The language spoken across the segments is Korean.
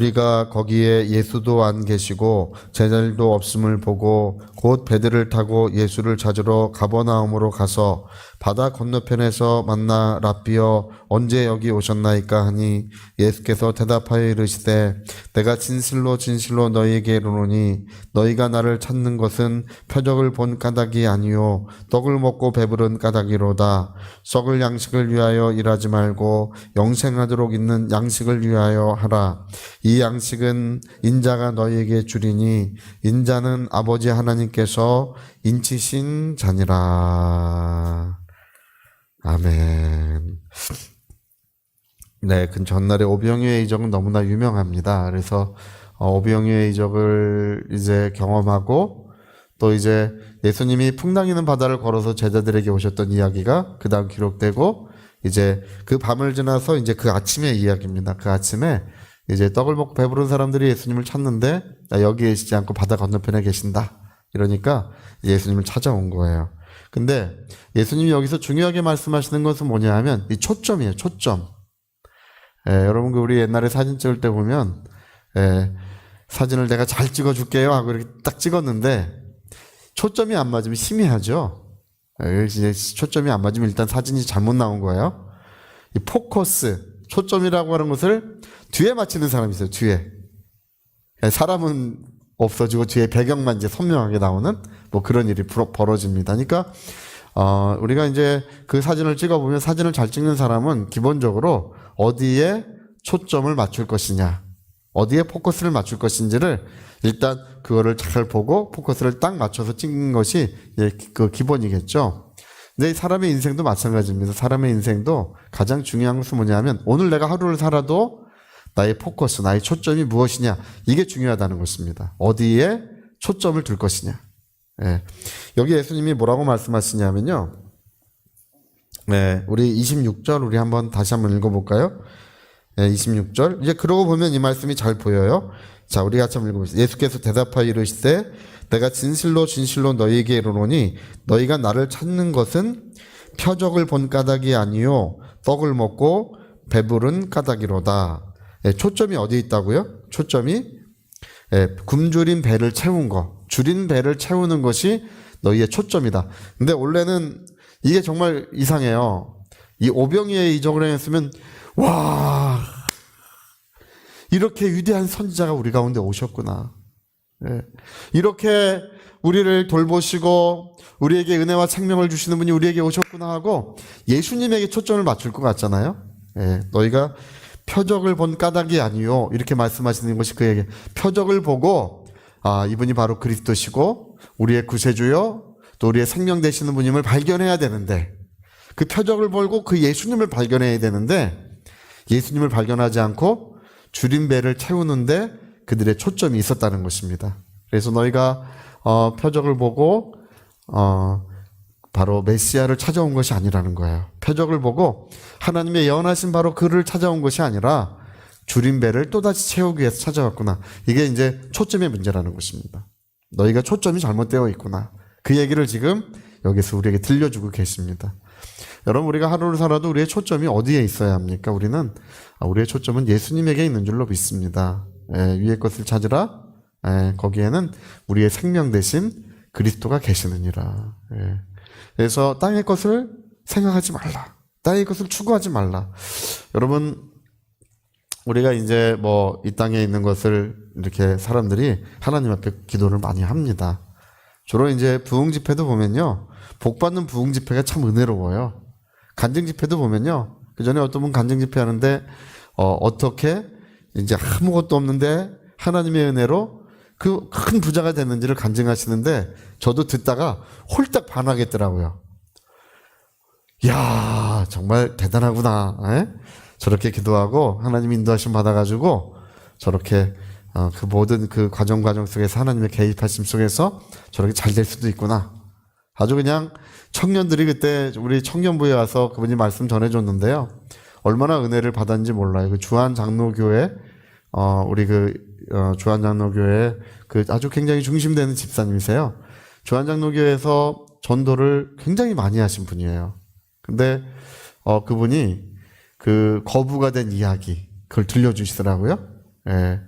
우리가 거기에 예수도 안 계시고 제자들도 없음을 보고 곧 배들을 타고 예수를 찾으러 가버나움으로 가서 바다 건너편에서 만나 랍비여 언제 여기 오셨나이까 하니 예수께서 대답하여 이르시되 내가 진실로 진실로 너희에게 이르노니 너희가 나를 찾는 것은 표적을 본 까닭이 아니요 떡을 먹고 배부른 까닭이로다. 썩을 양식을 위하여 일하지 말고 영생하도록 있는 양식을 위하여 하라. 이 양식은 인자가 너희에게 주리니 인자는 아버지 하나님께서 인치신 자니라 아멘 네, 그 전날에 오병이의 이적은 너무나 유명합니다. 그래서 어, 오병이의 이적을 이제 경험하고 또 이제 예수님이 풍랑이는 바다를 걸어서 제자들에게 오셨던 이야기가 그 다음 기록되고 이제 그 밤을 지나서 이제 그 아침의 이야기입니다. 그 아침에 이제 떡을 먹고 배부른 사람들이 예수님을 찾는데 나 여기 계시지 않고 바다 건너편에 계신다. 이러니까 예수님을 찾아온 거예요. 근데 예수님이 여기서 중요하게 말씀하시는 것은 뭐냐 하면 이 초점이에요. 초점. 예, 여러분 그 우리 옛날에 사진 찍을 때 보면 예, 사진을 내가 잘 찍어줄게요 하고 이렇게 딱 찍었는데 초점이 안 맞으면 희미하죠. 예, 초점이 안 맞으면 일단 사진이 잘못 나온 거예요. 이 포커스 초점이라고 하는 것을 뒤에 맞추는 사람이 있어요. 뒤에 예, 사람은 없어지고 뒤에 배경만 이제 선명하게 나오는 뭐 그런 일이 벌어집니다. 그러니까 어, 우리가 이제 그 사진을 찍어보면 사진을 잘 찍는 사람은 기본적으로 어디에 초점을 맞출 것이냐, 어디에 포커스를 맞출 것인지를 일단 그거를 잘 보고 포커스를 딱 맞춰서 찍는 것이 예, 그 기본이겠죠. 근데 이 사람의 인생도 마찬가지입니다. 사람의 인생도 가장 중요한 것은 뭐냐면 오늘 내가 하루를 살아도 나의 포커스, 나의 초점이 무엇이냐 이게 중요하다는 것입니다. 어디에 초점을 둘 것이냐. 예. 여기 예수님이 뭐라고 말씀하시냐면요. 네, 우리 26절 우리 한번 다시 한번 읽어볼까요? 네, 26절. 이제 그러고 보면 이 말씀이 잘 보여요. 자, 우리 같이 한번 읽어보시죠. 예수께서 대답하여 이르시되 내가 진실로 진실로 너희에게 이르노니 너희가 나를 찾는 것은 표적을 본 까닭이 아니요 떡을 먹고 배부른 까닭이로다. 예, 초점이 어디 있다고요? 초점이 예, 굶주린 배를 채운 거, 줄인 배를 채우는 것이 너희의 초점이다. 근데 원래는 이게 정말 이상해요. 이 오병이의 이적을 했으면 와 이렇게 위대한 선지자가 우리 가운데 오셨구나. 예. 이렇게 우리를 돌보시고 우리에게 은혜와 생명을 주시는 분이 우리에게 오셨구나 하고 예수님에게 초점을 맞출 것 같잖아요. 예. 너희가 표적을 본 까닭이 아니요 이렇게 말씀하시는 것이 그에게 표적을 보고 아 이분이 바로 그리스도시고 우리의 구세주요 또 우리의 생명 되시는 분임을 발견해야 되는데 그 표적을 보고 그 예수님을 발견해야 되는데 예수님을 발견하지 않고 줄인 배를 채우는데 그들의 초점이 있었다는 것입니다. 그래서 너희가 어, 표적을 보고 어, 바로 메시아를 찾아온 것이 아니라는 거예요. 표적을 보고 하나님의 예언하신 바로 그를 찾아온 것이 아니라 줄인 배를 또다시 채우기 위해서 찾아왔구나. 이게 이제 초점의 문제라는 것입니다. 너희가 초점이 잘못되어 있구나. 그 얘기를 지금 여기서 우리에게 들려주고 계십니다. 여러분 우리가 하루를 살아도 우리의 초점이 어디에 있어야 합니까? 우리는 아, 우리의 초점은 예수님에게 있는 줄로 믿습니다. 예, 위의 것을 찾으라. 예, 거기에는 우리의 생명 대신 그리스도가 계시느니라. 예. 그래서 땅의 것을 생각하지 말라. 땅의 것을 추구하지 말라. 여러분 우리가 이제 뭐 이 땅에 있는 것을 이렇게 사람들이 하나님 앞에 기도를 많이 합니다. 주로 이제 부흥 집회도 보면요. 복 받는 부흥 집회가 참 은혜로워요. 간증 집회도 보면요. 그 전에 어떤 분 간증 집회 하는데 어, 어떻게 이제 아무것도 없는데 하나님의 은혜로 그 큰 부자가 됐는지를 간증하시는데 저도 듣다가 홀딱 반하겠더라고요. 야 정말 대단하구나. 에? 저렇게 기도하고 하나님 인도하심 받아가지고 저렇게 어, 그 모든 그 과정 과정 속에서 하나님의 개입하심 속에서 저렇게 잘 될 수도 있구나. 아주 그냥 청년들이 그때 우리 청년부에 와서 그분이 말씀 전해줬는데요. 얼마나 은혜를 받았는지 몰라요. 그 주한 장로교회 어 우리 그 어, 주한 장로교회 그 아주 굉장히 중심되는 집사님이세요. 주한 장로교회에서 전도를 굉장히 많이 하신 분이에요. 근데 어 그분이 그 거부가 된 이야기 그걸 들려주시더라고요. 예.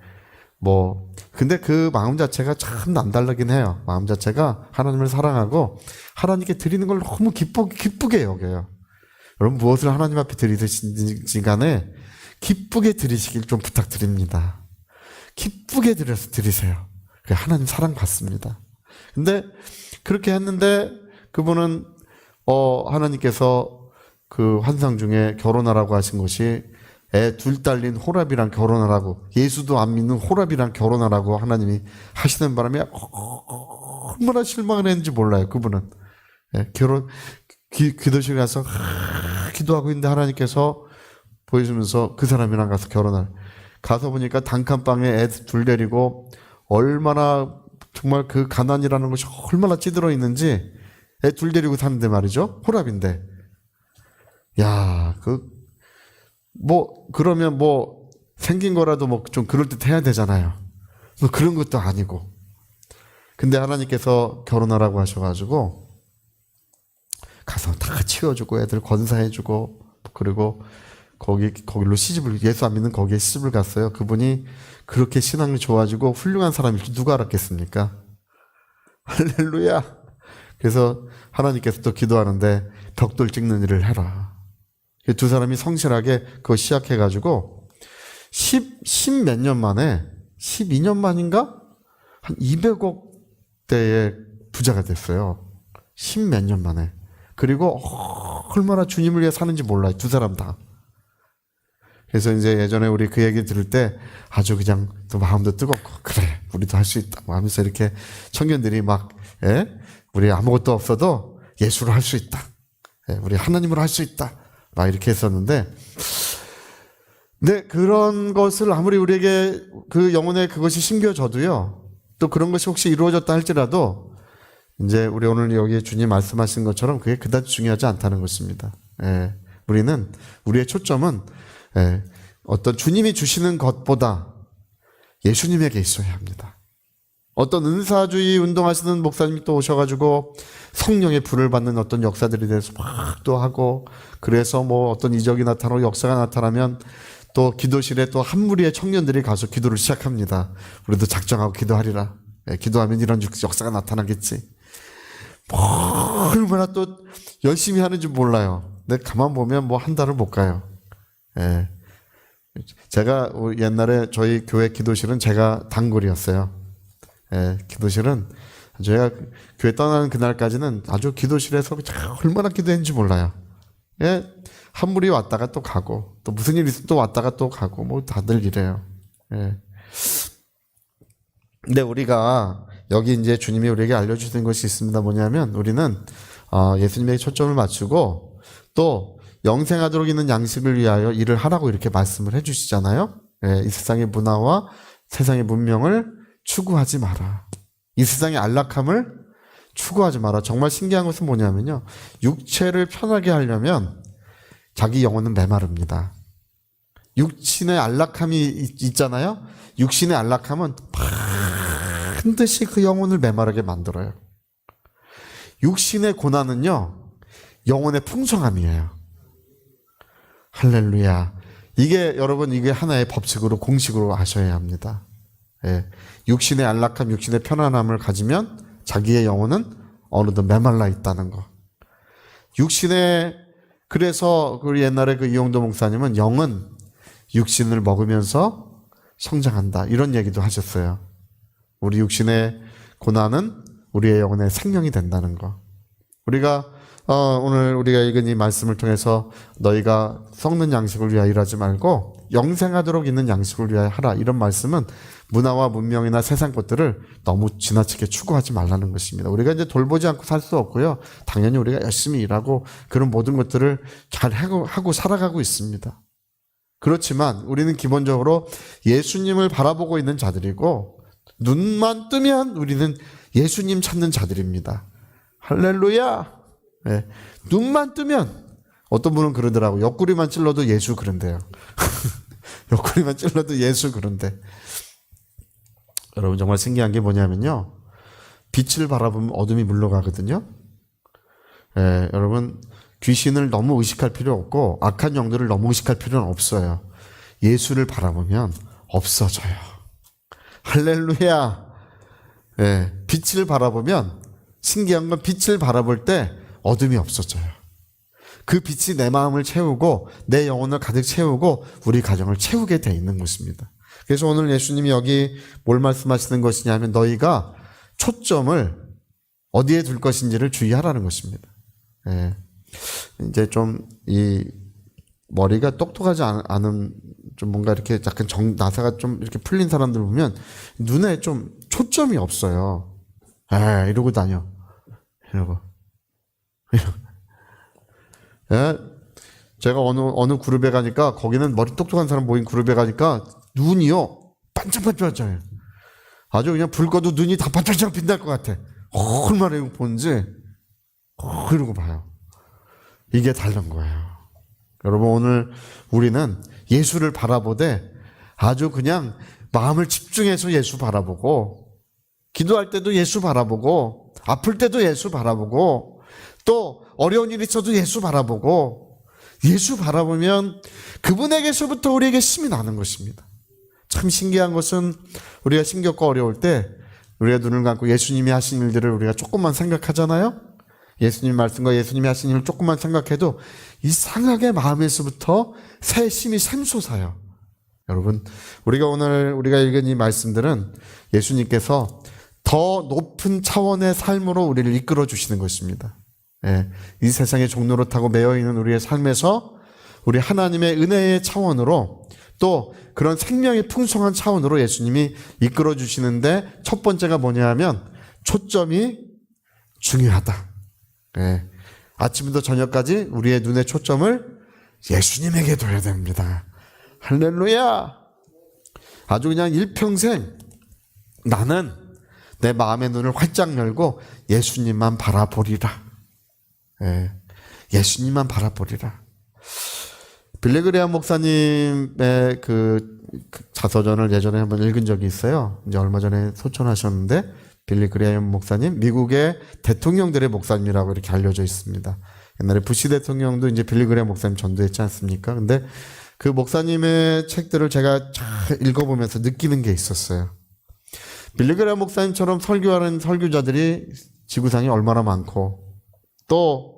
뭐 근데 그 마음 자체가 참 남다르긴 해요. 마음 자체가 하나님을 사랑하고 하나님께 드리는 걸 너무 기쁘, 기쁘게 여겨요. 여러분 무엇을 하나님 앞에 드리든지 간에 기쁘게 드리시길 좀 부탁드립니다. 기쁘게 드려서 드리세요. 하나님 사랑 받습니다. 근데 그렇게 했는데 그분은 어 하나님께서 그 환상 중에 결혼하라고 하신 것이 애 둘 딸린 호랍이랑 결혼하라고 예수도 안 믿는 호랍이랑 결혼하라고 하나님이 하시는 바람에 어, 얼마나 실망을 했는지 몰라요 그분은 예, 결혼 기, 기도실 가서 기도하고 있는데 하나님께서 보여주면서 그 사람이랑 가서 결혼할 가서 보니까 단칸방에 애 둘 데리고 얼마나 정말 그 가난이라는 것이 얼마나 찌들어 있는지 애 둘 데리고 사는데 말이죠. 호랍인데. 야 그 뭐 그러면 뭐 생긴 거라도 뭐 좀 그럴 듯 해야 되잖아요. 뭐 그런 것도 아니고. 근데 하나님께서 결혼하라고 하셔가지고 가서 다 치워주고 애들 건사해주고 그리고 거기 거기로 시집을 예수 안 믿는 거기에 시집을 갔어요. 그분이 그렇게 신앙이 좋아지고 훌륭한 사람일 줄 누가 알았겠습니까? 할렐루야. 그래서 하나님께서 또 기도하는데 벽돌 찍는 일을 해라. 두 사람이 성실하게 그거 시작해 가지고 10, 10 몇 년 만에 12년 만인가? 한 200억 대의 부자가 됐어요. 10 몇 년 만에. 그리고 얼마나 주님을 위해 사는지 몰라요. 두 사람 다. 그래서 이제 예전에 우리 그 얘기 들을 때 아주 그냥 또 마음도 뜨겁고 그래 우리도 할 수 있다 뭐 하면서 이렇게 청년들이 막 예? 우리 아무것도 없어도 예수를 할 수 있다. 예, 우리 하나님으로 할 수 있다. 막 이렇게 했었는데 근데 그런 것을 아무리 우리에게 그 영혼에 그것이 심겨져도요. 또 그런 것이 혹시 이루어졌다 할지라도 이제 우리 오늘 여기 주님 말씀하신 것처럼 그게 그다지 중요하지 않다는 것입니다. 예, 우리는 우리의 초점은 예, 어떤 주님이 주시는 것보다 예수님에게 있어야 합니다. 어떤 은사주의 운동하시는 목사님이 또 오셔가지고 성령의 불을 받는 어떤 역사들에 대해서 막 또 하고 그래서 뭐 어떤 이적이 나타나고 역사가 나타나면 또 기도실에 또 한 무리의 청년들이 가서 기도를 시작합니다. 우리도 작정하고 기도하리라. 예, 기도하면 이런 역사가 나타나겠지. 뭐 얼마나 또 열심히 하는지 몰라요. 근데 가만 보면 뭐 한 달을 못 가요. 예. 제가 옛날에 저희 교회 기도실은 제가 단골이었어요. 예, 기도실은 제가 교회 떠나는 그날까지는 아주 기도실에서 얼마나 기도했는지 몰라요. 예, 한 무리 왔다가 또 가고 또 무슨 일 있으면 또 왔다가 또 가고 뭐 다들 이래요. 예. 근데 우리가 여기 이제 주님이 우리에게 알려주시는 것이 있습니다. 뭐냐면 우리는 어, 예수님에게 초점을 맞추고 또 영생하도록 있는 양식을 위하여 일을 하라고 이렇게 말씀을 해주시잖아요. 예, 이 세상의 문화와 세상의 문명을 추구하지 마라. 이 세상의 안락함을 추구하지 마라. 정말 신기한 것은 뭐냐면요. 육체를 편하게 하려면 자기 영혼은 메마릅니다. 육신의 안락함이 있- 있잖아요. 육신의 안락함은 반드시 그 영혼을 메마르게 만들어요. 육신의 고난은요. 영혼의 풍성함이에요. 할렐루야. 이게 여러분 이게 하나의 법칙으로 공식으로 아셔야 합니다. 예. 육신의 안락함, 육신의 편안함을 가지면 자기의 영혼은 어느덧 메말라 있다는 거. 육신의 그래서 그 옛날에 그 이용도 목사님은 영은 육신을 먹으면서 성장한다 이런 얘기도 하셨어요. 우리 육신의 고난은 우리의 영혼의 생명이 된다는 거. 우리가 어, 오늘 우리가 읽은 이 말씀을 통해서 너희가 썩는 양식을 위하여 일하지 말고 영생하도록 있는 양식을 위하여 하라. 이런 말씀은 문화와 문명이나 세상 것들을 너무 지나치게 추구하지 말라는 것입니다. 우리가 이제 돌보지 않고 살 수 없고요. 당연히 우리가 열심히 일하고 그런 모든 것들을 잘 하고, 하고 살아가고 있습니다. 그렇지만 우리는 기본적으로 예수님을 바라보고 있는 자들이고 눈만 뜨면 우리는 예수님 찾는 자들입니다. 할렐루야! 네. 눈만 뜨면 어떤 분은 그러더라고. 옆구리만 찔러도 예수 그런데요. 옆구리만 찔러도 예수 그런데. 여러분 정말 신기한 게 뭐냐면요. 빛을 바라보면 어둠이 물러가거든요. 예, 여러분 귀신을 너무 의식할 필요 없고 악한 영들을 너무 의식할 필요는 없어요. 예수를 바라보면 없어져요. 할렐루야. 예, 빛을 바라보면 신기한 건 빛을 바라볼 때 어둠이 없어져요. 그 빛이 내 마음을 채우고 내 영혼을 가득 채우고 우리 가정을 채우게 돼 있는 것입니다. 그래서 오늘 예수님이 여기 뭘 말씀하시는 것이냐면 너희가 초점을 어디에 둘 것인지를 주의하라는 것입니다. 예. 이제 좀 이 머리가 똑똑하지 않- 않은 좀 뭔가 이렇게 약간 정 나사가 좀 이렇게 풀린 사람들 보면 눈에 좀 초점이 없어요. 에 이러고 다녀. 이러고. 예? 제가 어느 어느 그룹에 가니까 거기는 머리 똑똑한 사람 모인 그룹에 가니까 눈이요 반짝반짝해요. 아주 그냥 불 꺼도 눈이 다 반짝반짝 빛날 것 같아. 얼마나 이거 보는지 어, 봐요. 이게 다른 거예요. 여러분 오늘 우리는 예수를 바라보되 아주 그냥 마음을 집중해서 예수 바라보고 기도할 때도 예수 바라보고 아플 때도 예수 바라보고 또 어려운 일이 있어도 예수 바라보고 예수 바라보면 그분에게서부터 우리에게 힘이 나는 것입니다. 참 신기한 것은 우리가 심겹고 어려울 때 우리가 눈을 감고 예수님이 하신 일들을 우리가 조금만 생각하잖아요. 예수님 말씀과 예수님이 하신 일을 조금만 생각해도 이상하게 마음에서부터 새 힘이 샘솟아요. 여러분, 우리가 오늘 우리가 읽은 이 말씀들은 예수님께서 더 높은 차원의 삶으로 우리를 이끌어 주시는 것입니다. 예, 이 세상의 종로로 타고 매여 있는 우리의 삶에서 우리 하나님의 은혜의 차원으로 또 그런 생명의 풍성한 차원으로 예수님이 이끌어 주시는데 첫 번째가 뭐냐 하면 초점이 중요하다. 예, 아침부터 저녁까지 우리의 눈의 초점을 예수님에게 둬야 됩니다. 할렐루야! 아주 그냥 일평생 나는 내 마음의 눈을 활짝 열고 예수님만 바라보리라. 예, 예수님만 바라보리라. 빌레그레아 목사님의 그, 그 자서전을 예전에 한번 읽은 적이 있어요. 이제 얼마 전에 소천하셨는데 빌리 그레아 목사님 미국의 대통령들의 목사님이라고 이렇게 알려져 있습니다. 옛날에 부시 대통령도 이제 빌리 그레아 목사님 전도했지 않습니까? 근데 그 목사님의 책들을 제가 잘 읽어보면서 느끼는 게 있었어요. 빌리 그레아 목사님처럼 설교하는 설교자들이 지구상에 얼마나 많고 또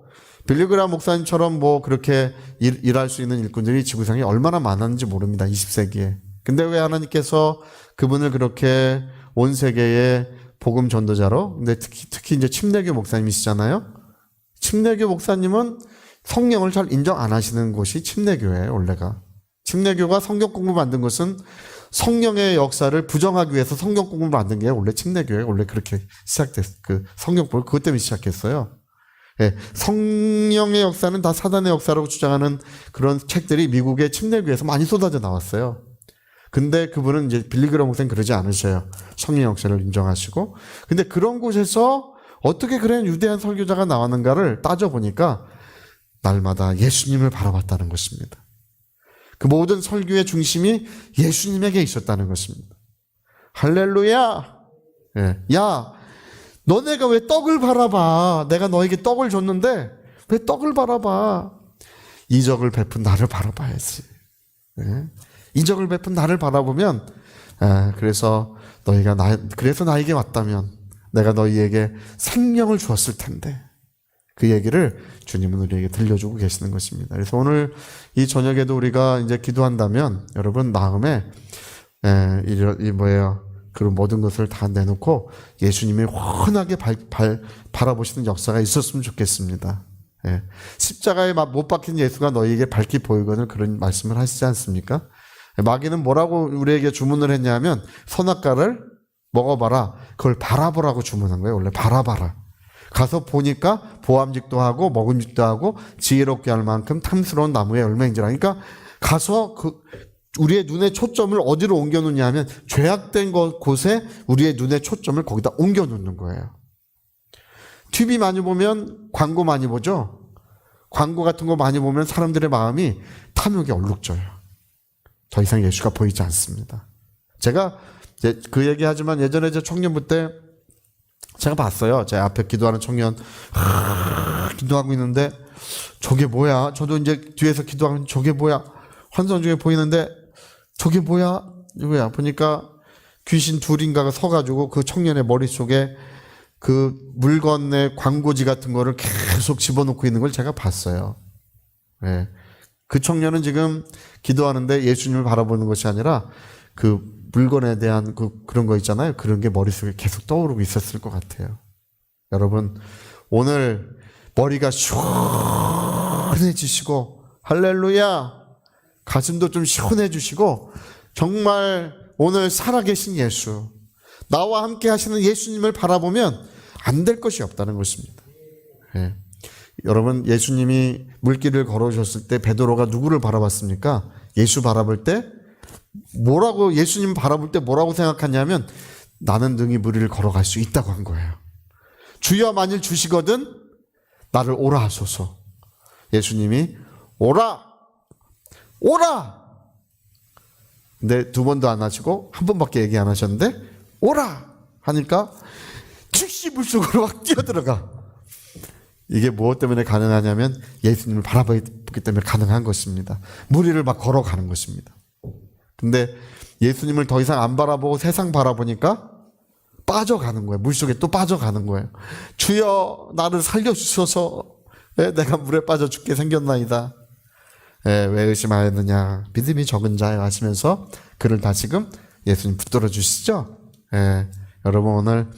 빌리그라 목사님처럼 뭐 그렇게 일, 일할 수 있는 일꾼들이 지구상에 얼마나 많았는지 모릅니다. 20세기에. 근데 왜 하나님께서 그분을 그렇게 온 세계의 복음 전도자로 근데 특히 특히 이제 침례교 목사님이시잖아요. 침례교 목사님은 성령을 잘 인정 안 하시는 곳이 침례교예요, 원래가. 침례교가 성경 공부 만든 것은 성령의 역사를 부정하기 위해서 성경 공부 만든 게 원래 침례교예요. 원래 그렇게 시작됐 그 성경 볼 그것 때문에 시작했어요. 예, 성령의 역사는 다 사단의 역사라고 주장하는 그런 책들이 미국의 침례교에서 많이 쏟아져 나왔어요. 근데 그분은 이제 빌리그라 목사님 그러지 않으셔요. 성령 역사를 인정하시고. 근데 그런 곳에서 어떻게 그런 유대한 설교자가 나왔는가를 따져보니까 날마다 예수님을 바라봤다는 것입니다. 그 모든 설교의 중심이 예수님에게 있었다는 것입니다. 할렐루야! 예. 야, 너네가 왜 떡을 바라봐? 내가 너에게 떡을 줬는데 왜 떡을 바라봐? 이적을 베푼 나를 바라봐야지. 예? 이적을 베푼 나를 바라보면 아, 그래서 너희가 나 그래서 나에게 왔다면 내가 너희에게 생명을 주었을 텐데 그 얘기를 주님은 우리에게 들려주고 계시는 것입니다. 그래서 오늘 이 저녁에도 우리가 이제 기도한다면 여러분 마음에 에, 이, 이 뭐예요? 그런 모든 것을 다 내놓고 예수님이 환하게 발, 발, 바라보시는 역사가 있었으면 좋겠습니다. 예. 십자가에 막못 박힌 예수가 너희에게 밝히 보이거늘 그런 말씀을 하시지 않습니까? 마귀는 뭐라고 우리에게 주문을 했냐면 선악과를 먹어봐라. 그걸 바라보라고 주문한 거예요. 원래 바라봐라. 가서 보니까 보암직도 하고 먹음직도 하고 지혜롭게 할 만큼 탐스러운 나무의 열매인지라. 그러니까 가서 그 우리의 눈의 초점을 어디로 옮겨 놓냐 하면 죄악된 것 곳에 우리의 눈의 초점을 거기다 옮겨 놓는 거예요. TV 많이 보면 광고 많이 보죠. 광고 같은 거 많이 보면 사람들의 마음이 탐욕에 얼룩져요. 더 이상 예수가 보이지 않습니다. 제가 이제 그 얘기 하지만 예전에 제 청년부 때 제가 봤어요. 제 앞에 기도하는 청년 하, 기도하고 있는데 저게 뭐야? 저도 이제 뒤에서 기도하면 저게 뭐야? 환상 중에 보이는데 저게 뭐야? 누구야? 보니까 귀신 둘인가가 서가지고 그 청년의 머릿속에 그 물건의 광고지 같은 거를 계속 집어넣고 있는 걸 제가 봤어요. 예. 그 청년은 지금 기도하는데 예수님을 바라보는 것이 아니라 그 물건에 대한 그 그런 거 있잖아요. 그런 게 머릿속에 계속 떠오르고 있었을 것 같아요. 여러분, 오늘 머리가 시원해지시고, 할렐루야! 가슴도 좀 시원해 주시고, 정말 오늘 살아계신 예수, 나와 함께 하시는 예수님을 바라보면 안 될 것이 없다는 것입니다. 예. 여러분, 예수님이 물길을 걸어오셨을 때 베드로가 누구를 바라봤습니까? 예수 바라볼 때 뭐라고 예수님 바라볼 때 뭐라고 생각하냐면 나는 능히 무리를 걸어갈 수 있다고 한 거예요. 주여 만일 주시거든 나를 오라 하소서. 예수님이 오라 오라. 근데 두 번도 안 하시고 한 번밖에 얘기 안 하셨는데 오라 하니까 즉시 물속으로 막 뛰어들어가. 이게 무엇 때문에 가능하냐면 예수님을 바라보기 때문에 가능한 것입니다. 무리를 막 걸어가는 것입니다. 근데 예수님을 더 이상 안 바라보고 세상 바라보니까 빠져가는 거예요. 물속에 또 빠져가는 거예요. 주여 나를 살려주셔서 예, 내가 물에 빠져 죽게 생겼나이다. 예, 왜 의심하였느냐 믿음이 적은 자여 하시면서 그를 다시금 예수님 붙들어 주시죠. 예, 여러분 오늘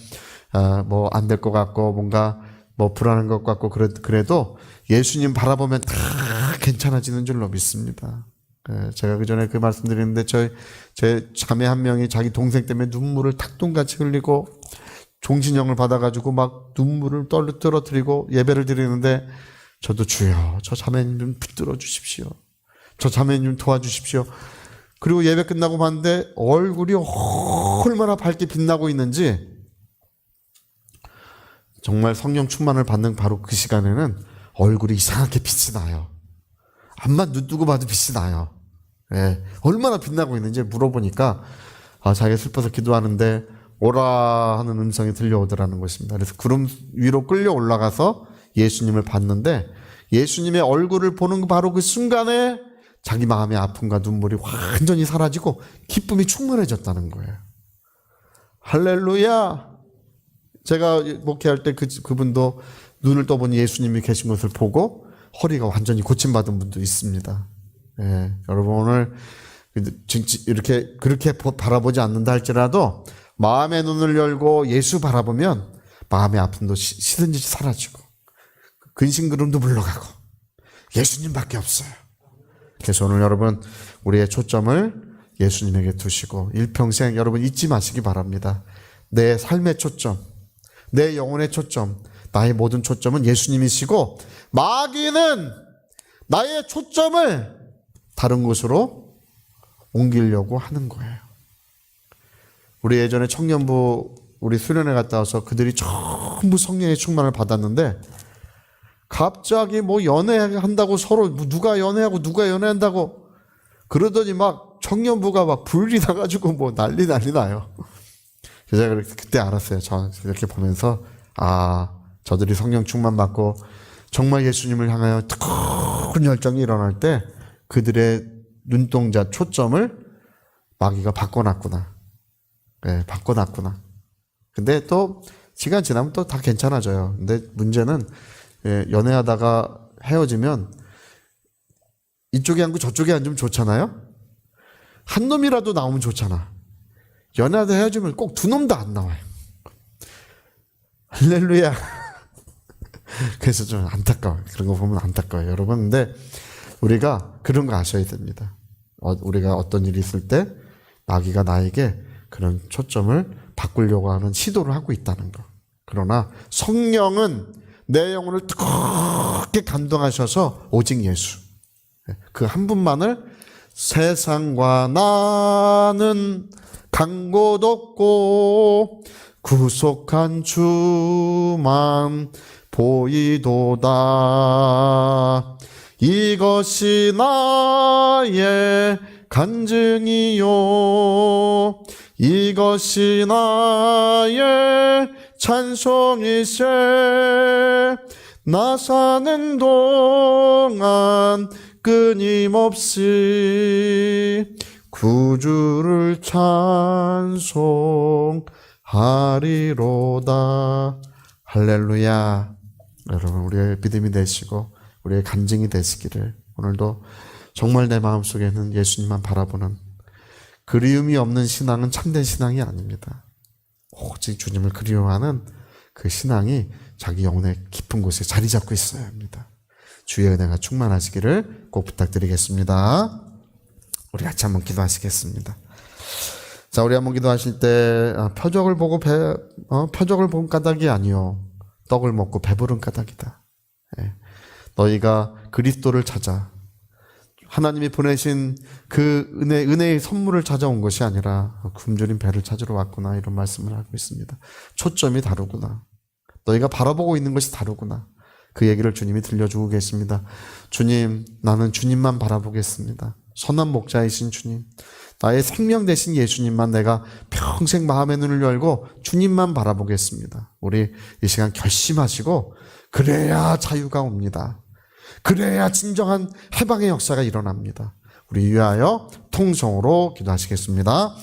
아, 뭐안 될 것 같고 뭔가 뭐 불안한 것 같고 그래, 그래도 예수님 바라보면 다 괜찮아지는 줄로 믿습니다. 예, 제가 그 전에 그 말씀드렸는데 저희 제 자매 한 명이 자기 동생 때문에 눈물을 탁동같이 흘리고 종신형을 받아가지고 막 눈물을 떨 떨어뜨리고 예배를 드리는데 저도 주여 저 자매님 좀 붙들어 주십시오. 저 자매님 좀 도와주십시오. 그리고 예배 끝나고 봤는데 얼굴이 얼마나 밝게 빛나고 있는지 정말 성령 충만을 받는 바로 그 시간에는 얼굴이 이상하게 빛이 나요. 앞만 눈 뜨고 봐도 빛이 나요. 예, 얼마나 빛나고 있는지 물어보니까 아, 자기가 슬퍼서 기도하는데 오라 하는 음성이 들려오더라는 것입니다. 그래서 구름 위로 끌려 올라가서 예수님을 봤는데 예수님의 얼굴을 보는 바로 그 순간에 자기 마음의 아픔과 눈물이 완전히 사라지고 기쁨이 충만해졌다는 거예요. 할렐루야! 제가 목회할 때 그, 그분도 눈을 떠보니 예수님이 계신 것을 보고 허리가 완전히 고침받은 분도 있습니다. 예, 여러분 오늘 이렇게 그렇게 바라보지 않는다 할지라도 마음의 눈을 열고 예수 바라보면 마음의 아픔도 시- 시든지 사라지고 근심그름도 물러가고 예수님밖에 없어요. 그래서 오늘 여러분 우리의 초점을 예수님에게 두시고 일평생 여러분 잊지 마시기 바랍니다. 내 삶의 초점, 내 영혼의 초점, 나의 모든 초점은 예수님이시고 마귀는 나의 초점을 다른 곳으로 옮기려고 하는 거예요. 우리 예전에 청년부 우리 수련회 갔다 와서 그들이 전부 성령의 충만을 받았는데 갑자기 뭐 연애한다고 서로 뭐 누가 연애하고 누가 연애한다고 그러더니 막 청년부가 막 불이 나가지고 뭐 난리 난리 나요. 제가 그때 알았어요. 저 이렇게 보면서 아 저들이 성령 충만 받고 정말 예수님을 향하여 뜨거운 열정이 일어날 때 그들의 눈동자 초점을 마귀가 바꿔놨구나. 예, 바꿔놨구나. 근데 또 시간 지나면 또 다 괜찮아져요. 근데 문제는 예, 연애하다가 헤어지면 이쪽에 앉고 저쪽에 앉으면 좋잖아요. 한 놈이라도 나오면 좋잖아. 연애하다 헤어지면 꼭 두 놈도 안 나와요. 할렐루야. 그래서 좀 안타까워요. 그런 거 보면 안타까워요. 여러분, 근데 우리가 그런 거 아셔야 됩니다. 어, 우리가 어떤 일이 있을 때 마귀가 나에게 그런 초점을 바꾸려고 하는 시도를 하고 있다는 거. 그러나 성령은 내 영혼을 뜨겁게 감동하셔서 오직 예수. 그 한 분만을 세상과 나는 간곳 없고 구속한 주만 보이도다. 이것이 나의 간증이요. 이것이 나의 찬송이세. 나 사는 동안 끊임없이 구주를 찬송하리로다. 할렐루야. 여러분, 우리의 믿음이 되시고, 우리의 간증이 되시기를, 오늘도 정말 내 마음속에는 예수님만 바라보는 그리움이 없는 신앙은 참된 신앙이 아닙니다. 오직 주님을 그리워하는 그 신앙이 자기 영혼의 깊은 곳에 자리 잡고 있어야 합니다. 주의 은혜가 충만하시기를 꼭 부탁드리겠습니다. 우리 같이 한번 기도하시겠습니다. 자, 우리 한번 기도하실 때 아, 표적을 보고 배, 어, 표적을 본 까닭이 아니요 떡을 먹고 배부른 까닭이다. 예. 너희가 그리스도를 찾아 하나님이 보내신 그 은혜 은혜의 선물을 찾아온 것이 아니라 굶주린 배를 찾으러 왔구나 이런 말씀을 하고 있습니다. 초점이 다르구나. 너희가 바라보고 있는 것이 다르구나. 그 얘기를 주님이 들려주고 계십니다. 주님, 나는 주님만 바라보겠습니다. 선한 목자이신 주님, 나의 생명 되신 예수님만 내가 평생 마음의 눈을 열고 주님만 바라보겠습니다. 우리 이 시간 결심하시고 그래야 자유가 옵니다. 그래야 진정한 해방의 역사가 일어납니다. 우리 위하여 통성으로 기도하시겠습니다.